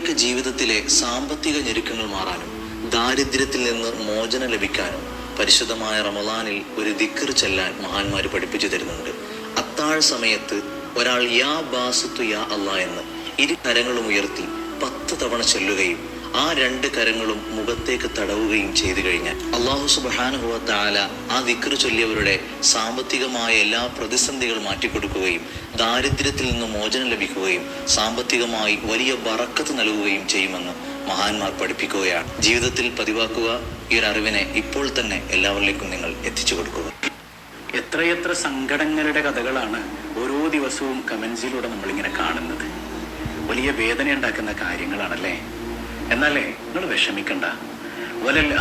നമ്മുടെയൊക്കെ ജീവിതത്തിലെ സാമ്പത്തിക ഞെരുക്കങ്ങൾ മാറാനും ദാരിദ്ര്യത്തിൽ നിന്ന് മോചനം ലഭിക്കാനും പരിശുദ്ധമായ റമദാനിൽ ഒരു ദിക്കർ ചെല്ലാൻ മഹാന്മാർ പഠിപ്പിച്ചു തരുന്നുണ്ട്. അത്താഴ സമയത്ത് ഒരാൾ യാ ബാസുത്തു യാ അല്ല എന്ന് ഇരു കരങ്ങളും ഉയർത്തി പത്ത് തവണ ചെല്ലുകയും ആ രണ്ട് കരങ്ങളും മുഖത്തേക്ക് തടവുകയും ചെയ്തു കഴിഞ്ഞാൽ അള്ളാഹു സുബാനുഭവ താല ആ ദിക്ർ ചൊല്ലിയവരുടെ സാമ്പത്തികമായ എല്ലാ പ്രതിസന്ധികളും മാറ്റിക്കൊടുക്കുകയും ദാരിദ്ര്യത്തിൽ നിന്ന് മോചനം ലഭിക്കുകയും സാമ്പത്തികമായി വലിയ ബറക്കത്ത് നൽകുകയും ചെയ്യുമെന്ന് മഹാന്മാർ പഠിപ്പിക്കുകയാണ്. ജീവിതത്തിൽ പതിവാക്കുക ഈ ഒരു അറിവിനെ ഇപ്പോൾ തന്നെ എല്ലാവരിലേക്കും നിങ്ങൾ എത്തിച്ചു കൊടുക്കുക. എത്രയെത്ര സങ്കടങ്ങളുടെ കഥകളാണ് ഓരോ ദിവസവും കമൻസിലൂടെ നമ്മളിങ്ങനെ കാണുന്നത്. വലിയ വേദന ഉണ്ടാക്കുന്ന കാര്യങ്ങളാണല്ലേ? എന്നാലേ നിങ്ങൾ വിഷമിക്കണ്ട. വലൽ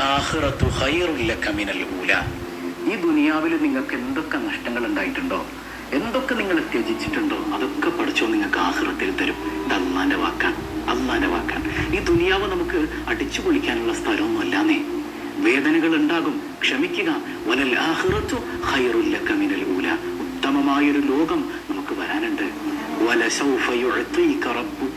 ഈ ദുനിയാവിൽ നിങ്ങൾക്ക് എന്തൊക്കെ നഷ്ടങ്ങൾ ഉണ്ടായിട്ടുണ്ടോ? എന്തൊക്കെ നിങ്ങൾ ത്യജിച്ചിട്ടുണ്ടോ? അതൊക്കെ പഠിച്ചോ നിങ്ങൾക്ക് ആഹ്റത്തിൽ തരും. അള്ളാന്റെ വാക്കാൻ അള്ളാന്റെ വാക്കാൻ ഈ ദുനിയാവ് നമുക്ക് അടിച്ചു പൊളിക്കാനുള്ള സ്ഥലമൊന്നും അല്ലാന്നേ വേദനകൾ ഉണ്ടാകും. ക്ഷമിക്കുക. വലൽ ആഹ്റത്തു ഹൈറുല്ല ലക മിനൽ ഊല. ഉത്തമമായൊരു ലോകം നമുക്ക് വരാനുണ്ട്. വലസൗഫ ഈ കറപ്പു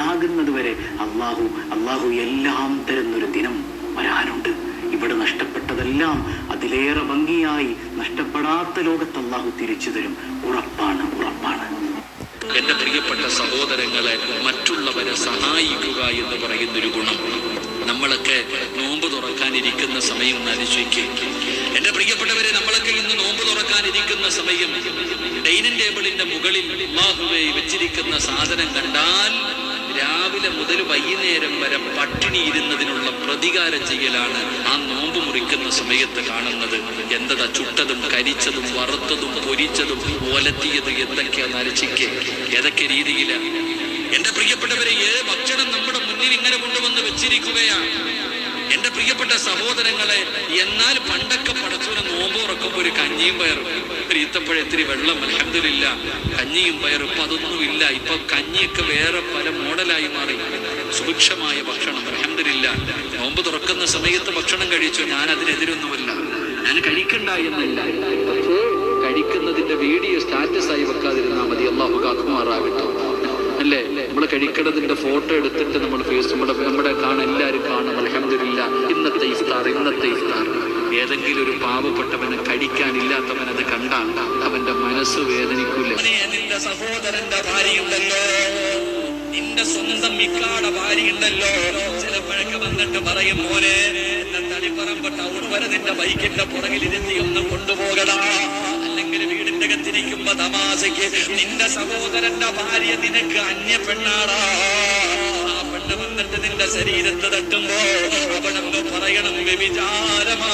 തൃപ്തിയാകുന്നത് വരെ അള്ളാഹു അള്ളാഹു എല്ലാം തരുന്നൊരു ദിനം വരാനുണ്ട്. ഇവിടെ നഷ്ടപ്പെട്ടതെല്ലാം അതിലേറെ ഭംഗിയായി നഷ്ടപ്പെടാത്ത ലോകത്ത് അള്ളാഹു തിരിച്ചു തരും. ഉറപ്പാണ് ഉറപ്പാണ്. എന്റെ പ്രിയപ്പെട്ട സഹോദരങ്ങളെ മറ്റുള്ളവരെ സഹായിക്കുക എന്ന് പറയുന്നൊരു ഗുണം. നമ്മളൊക്കെ നോമ്പ് തുറക്കാനിരിക്കുന്ന സമയം ആലോചിക്കുക എന്റെ പ്രിയപ്പെട്ടവരെ നമ്മളൊക്കെ ഇന്ന് നോമ്പ് തുറക്കാനിരിക്കുന്ന സമയം ഡൈനിങ് ടേബിളിന്റെ മുകളിൽ അള്ളാഹുവെ വെച്ചിരിക്കുന്ന സാധനം കണ്ടാൽ രാവിലെ മുതൽ വൈകുന്നേരം വരെ പട്ടിണി ഇരുന്നതിനുള്ള പ്രതികാരം ചെയ്യലാണ് ആ നോമ്പ് മുറിക്കുന്ന സമയത്ത് കാണുന്നത്. എന്തതാ ചുട്ടതും കരിച്ചതും വറുത്തതും പൊരിച്ചതും ഒലത്തിയത് എന്തൊക്കെയാ നരച്ചിക്ക് ഏതൊക്കെ രീതിയിലാണ് എന്റെ പ്രിയപ്പെട്ടവരെ ഏത് ഭക്ഷണം നമ്മുടെ മുന്നിൽ ഇങ്ങനെ കൊണ്ടുവന്ന് വെച്ചിരിക്കുകയാണ്. എന്റെ പ്രിയപ്പെട്ട സഹോദരങ്ങളെ എന്നാൽ പണ്ടൊക്കെ പടച്ചൂനെ നോമ്പുറക്കുമ്പോ ഒരു കഞ്ഞിയും പയറും. ഒരു ഈത്തപ്പഴം ഇത്തിരി വെള്ളം അലഹമില്ല കഞ്ഞിയും പയറും ഇപ്പൊ അതൊന്നുമില്ല ഇപ്പൊ കഞ്ഞിയൊക്കെ വേറെ പല മോഡലായി മാറി. സുഭിക്ഷമായ ഭക്ഷണം അലഹമില്ല നോമ്പ് തുറക്കുന്ന സമയത്ത് ഭക്ഷണം കഴിച്ചു? ഞാൻ അതിനെതിരൊന്നുമല്ല ഞാൻ കഴിക്കണ്ട എന്നല്ല. കഴിക്കുന്നതിന്റെ വീഡിയോ സ്റ്റാറ്റസ് ആയി വെക്കാതിരുന്നാൽ മതി. അള്ളാഹു കാക്കുമാറാകട്ടെ അല്ലേ? നമ്മൾ കഴിക്കണതിന്റെ ഫോട്ടോ എടുത്തിട്ട് നമ്മൾ ഫേസ് നമ്മുടെ നമ്മുടെ കാണാൻ എല്ലാവരും കാണും. അലഹമില്ല ഇന്നത്തെ ഇഫ്താർ ഇന്നത്തെ ഇഫ്താർ. ഏതെങ്കിലും ഒരു പാവപ്പെട്ടവനെ കഴിക്കാനില്ലാത്തവൻ അത് കണ്ടാൽ അവന്റെ മനസ്സ് വേദനിക്കൂല. നിന്റെ സഹോദരന്റെ ഭാര്യയുണ്ടല്ലോ നിന്റെ സ്വന്തം മിക്കാടെ ഭാര്യയുണ്ടല്ലോ ചിലപ്പോഴൊക്കെ വന്നിട്ട് പറയും മോനെ എന്നെ തളിപ്പറമ്പ ടൗൺ വരെ നിന്റെ ബൈക്കിന്റെ പുറകിൽ ഇരുത്തി ഒന്ന് കൊണ്ടുപോകടാ. അല്ലെങ്കിൽ അകത്തിരിക്കുമ്പോ തമാശയ്ക്ക് നിന്റെ സഹോദരന്റെ ഭാര്യ നിനക്ക് അന്യ പെണ്ണാടാ പെണ്ണ് വന്നിട്ട് നിന്റെ ശരീരത്ത് തട്ടുമ്പോ അവനൊന്ന് പറയണം വ്യഭിചാരമാ.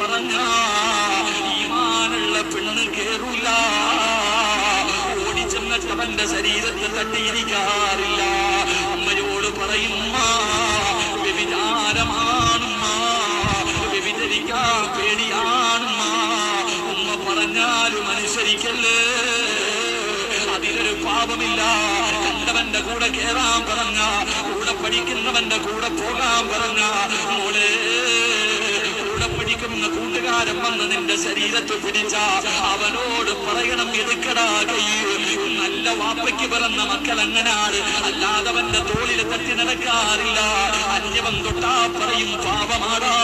പറഞ്ഞ ഈമാനുള്ള പെണ്ണ് കേറൂല. ഓടിച്ചെന്നിട്ട് അവന്റെ ശരീരത്തിൽ തട്ടിയിരിക്കാറില്ല. അമ്മയോട് പറയുമ്മ വ്യഭിചാരമാണുമ്മ. വ്യഭിചരിക്കാൻ പേടിയാണുമ്മ. ഉമ്മ പറഞ്ഞാലും അനുസരിക്കല്ലേ? അതിലൊരു പാപമില്ല. കണ്ടവന്റെ കൂടെ കേറാൻ പറഞ്ഞ കൂടെ പഠിക്കുന്നവന്റെ കൂടെ പോകാൻ പറഞ്ഞ മോളെ കൂടെ പഠിക്കുന്ന കൂട്ടുകാരൻ വന്ന് നിന്റെ ശരീരത്ത് പിടിച്ച അവനോട് പറയണം എടുക്കടാ കൈ നല്ല വാപ്പയ്ക്ക് പിറന്ന മക്കൾ അങ്ങനാണ്. അല്ലാതവന്റെ തോളിൽ തട്ടി നടക്കാറില്ല. അന്യവൻ തൊട്ടാ പറയും പാപമാടാ.